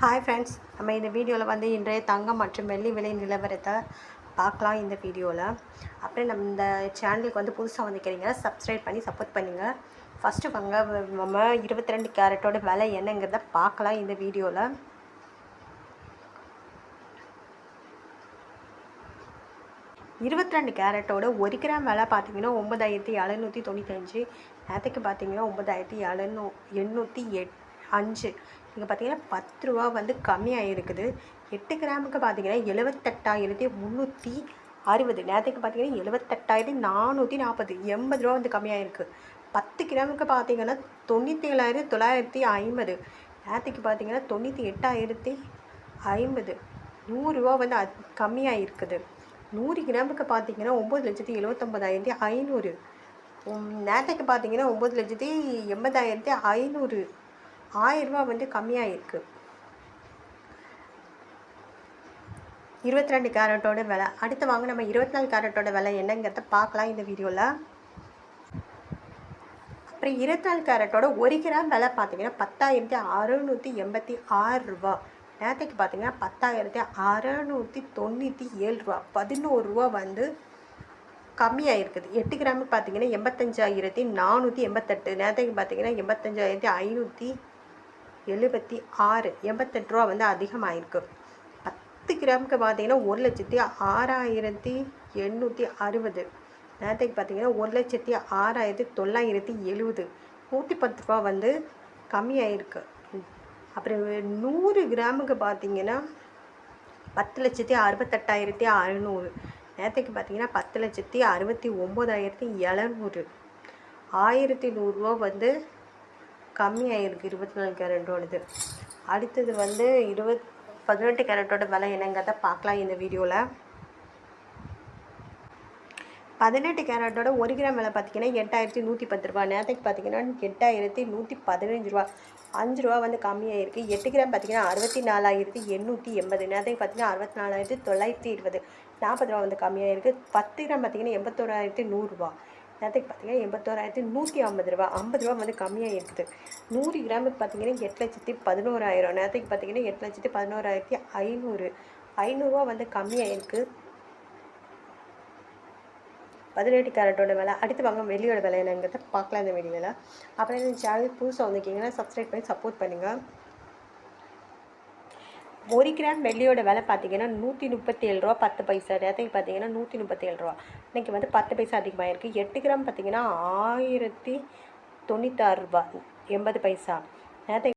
Hi friends நம்ம இந்த வீடியோவில் வந்து இன்றைய தங்கம் மற்றும் வெள்ளி விலை நிலவரத்தை பார்க்கலாம் இந்த வீடியோவில் அப்புறம் நம்ம இந்த சேனலுக்கு வந்து புதுசாக வந்துக்கிறீங்க சப்ஸ்கிரைப் பண்ணி சப்போர்ட் பண்ணுங்கள் ஃபஸ்ட்டு வாங்க நம்ம இருபத்தி ரெண்டு கேரட்டோட விலை என்னங்கிறத பார்க்கலாம் இந்த வீடியோவில் இருபத்தி ரெண்டு கேரட்டோட ஒரு கிராம் விலை பார்த்தீங்கன்னா ஒம்பதாயிரத்தி எழுநூற்றி தொண்ணூத்தஞ்சு. நேற்றுக்கு பார்த்தீங்கன்னா ஒன்பதாயிரத்தி எழுநூ எண்ணூற்றி எட் அஞ்சு. இங்கே பார்த்தீங்கன்னா பத்து ரூபா வந்து கம்மியாக இருக்குது எட்டு கிராமுக்கு பார்த்தீங்கன்னா எழுபத்தெட்டாயிரத்தி முந்நூற்றி அறுபது. நேரத்துக்கு பார்த்தீங்கன்னா எழுபத்தெட்டாயிரத்தி நானூற்றி நாற்பது எண்பது ரூபா வந்து கம்மியாக இருக்குது பத்து கிராமுக்கு பார்த்தீங்கன்னா தொண்ணூற்றி ஏழாயிரத்தி தொள்ளாயிரத்தி ஐம்பது. நேரத்துக்கு பார்த்தீங்கன்னா தொண்ணூற்றி எட்டாயிரத்தி ஐம்பது. நூறுரூவா வந்து அது கம்மியாக இருக்குது நூறு கிராமுக்கு பார்த்தீங்கன்னா ஒம்பது லட்சத்தி எழுபத்தொம்பதாயிரத்தி ஐநூறு. நேரத்துக்கு பார்த்தீங்கன்னா ஒம்பது லட்சத்தி எண்பதாயிரத்தி ஐநூறு. ஆயிரரூபா வந்து கம்மியாக இருக்குது இருபத்தி ரெண்டு கேரட்டோட விலை. அடுத்து வாங்க நம்ம இருபத்தி நாலு கேரட்டோட விலை என்னங்கிறத பார்க்கலாம் இந்த வீடியோவில் அப்புறம் இருபத்தி நாலு கேரட்டோட ஒரு கிராம் விலை பார்த்தீங்கன்னா பத்தாயிரத்தி அறுநூற்றி எண்பத்தி ஆறு ரூபா. நேற்றுக்கு பார்த்தீங்கன்னா பத்தாயிரத்தி அறநூற்றி தொண்ணூற்றி ஏழு ரூபா. பதினோரு ரூபா வந்து கம்மியாக இருக்குது எட்டு கிராமுக்கு பார்த்தீங்கன்னா எண்பத்தஞ்சாயிரத்தி நானூற்றி எண்பத்தெட்டு. நேற்றுக்கு பார்த்தீங்கன்னா எண்பத்தஞ்சாயிரத்தி ஐநூற்றி எழுபத்தி ஆறு எண்பத்தெட்டு ரூபா வந்து அதிகமாகிருக்கு பத்து கிராமுக்கு பார்த்தீங்கன்னா ஒரு லட்சத்தி ஆறாயிரத்தி எண்ணூற்றி அறுபது. நேரத்துக்கு பார்த்தீங்கன்னா ஒரு லட்சத்தி ஆறாயிரத்தி தொள்ளாயிரத்தி எழுபது. நூற்றி பத்து ரூபா வந்து கம்மியாயிருக்கு. அப்புறம் நூறு கிராமுக்கு பார்த்தீங்கன்னா பத்து லட்சத்தி அறுபத்தெட்டாயிரத்தி அறநூறு. நேரத்துக்கு பார்த்தீங்கன்னா பத்து லட்சத்தி அறுபத்தி ஒம்பதாயிரத்தி எழுநூறு. ஆயிரத்தி நூறுரூவா வந்து கம்மியாயிருக்கு. இருபத்தி நாலு கேரட்டோடது அடுத்தது வந்து இருபத் பதினெட்டு கேரட்டோட விலை என்னங்கிறத பார்க்கலாம் இந்த வீடியோவில் பதினெட்டு கேரட்டோட ஒரு கிராம் விலை பார்த்தீங்கன்னா எட்டாயிரத்தி நூற்றி பத்து ரூபா. நேரத்துக்கு பார்த்தீங்கன்னா எட்டாயிரத்தி நூற்றி பதினஞ்சு ரூபா. அஞ்சு ரூபா வந்து கம்மியாக இருக்குது எட்டு கிராம் பார்த்தீங்கன்னா அறுபத்தி நாலாயிரத்தி எண்ணூற்றி எண்பது. நேரத்துக்கு பார்த்தீங்கன்னா அறுபத்தி நாலாயிரத்தி தொள்ளாயிரத்தி இருபது. நாற்பது ரூபா வந்து கம்மியாக இருக்குது பத்து கிராம் பார்த்தீங்கன்னா எண்பத்தோராயிரத்தி நூறுரூவா நேரத்துக்கு பார்த்தீங்கன்னா எண்பத்தோராயிரத்தி நூற்றி ஐம்பது ரூபா ஐம்பது ரூபா வந்து கம்மியாக இருக்குது. நூறு கிராமுக்கு பார்த்தீங்கன்னா எட்டு லட்சத்தி பதினோராயிரம். நேரத்துக்கு பார்த்தீங்கன்னா எட்டு லட்சத்தி பதினோராயிரத்தி ஐநூறு. ஐநூறுரூவா வந்து கம்மியாக இருக்குது பதினெட்டு கேரட்டோட விலை. அடுத்து வாங்க வெள்ளியோட விலை என்னங்கிறத பார்க்கலாம் இந்த வீடியோவில் அப்புறம் இந்த சேனல் புதுசாக வந்திருக்கீங்கன்னா சப்ஸ்கிரைப் பண்ணி சப்போர்ட் பண்ணுங்கள் ஒரு கிராம் வெள்ளியோட விலை பார்த்தீங்கன்னா நூற்றி முப்பத்தேழு ரூபா பத்து பைசா. நேரத்துக்கு பார்த்தீங்கன்னா நூற்றி முப்பத்தேழு ரூபா. இன்றைக்கி வந்து பத்து பைசா அதிகமாக இருக்குது எட்டு கிராம் பார்த்தீங்கன்னா ஆயிரத்தி தொண்ணூத்தாறு ரூபா எண்பது பைசா. நேரத்துக்கு